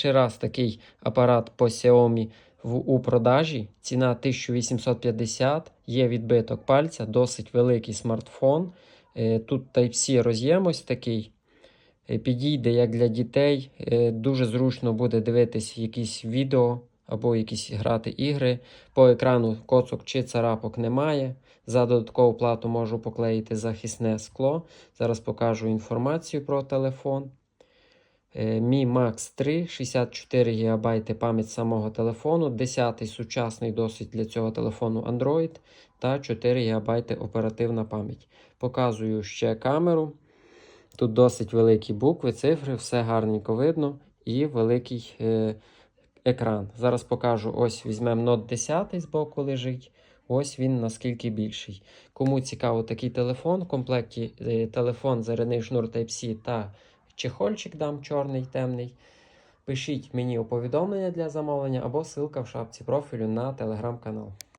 Перший раз такий апарат по Xiaomi в, у продажі. Ціна 1850, є відбиток пальця, досить великий смартфон. Е, Тут Type-C роз'єм ось такий. Е, Підійде як для дітей. Е, Дуже зручно буде дивитись якісь відео або якісь грати ігри. По екрану коцок чи царапок немає. За додаткову плату можу поклеїти захисне скло. Зараз покажу інформацію про телефон. Е, Mi Max 3, 64 ГБ пам'ять самого телефону, 10 сучасний досить для цього телефону Android та 4 ГБ оперативна пам'ять. Показую ще камеру. Тут досить великі букви, цифри, все гарненько видно і великий е, екран. Зараз покажу: ось візьмемо Note 10 з боку лежить. Ось він наскільки більший. Кому цікаво такий телефон, в комплекті е, телефон, зарядний шнур Type-C та чехольчик дам чорний темний. Пишіть мені у повідомлення для замовлення або ссылка в шапці профілю на телеграм-канал.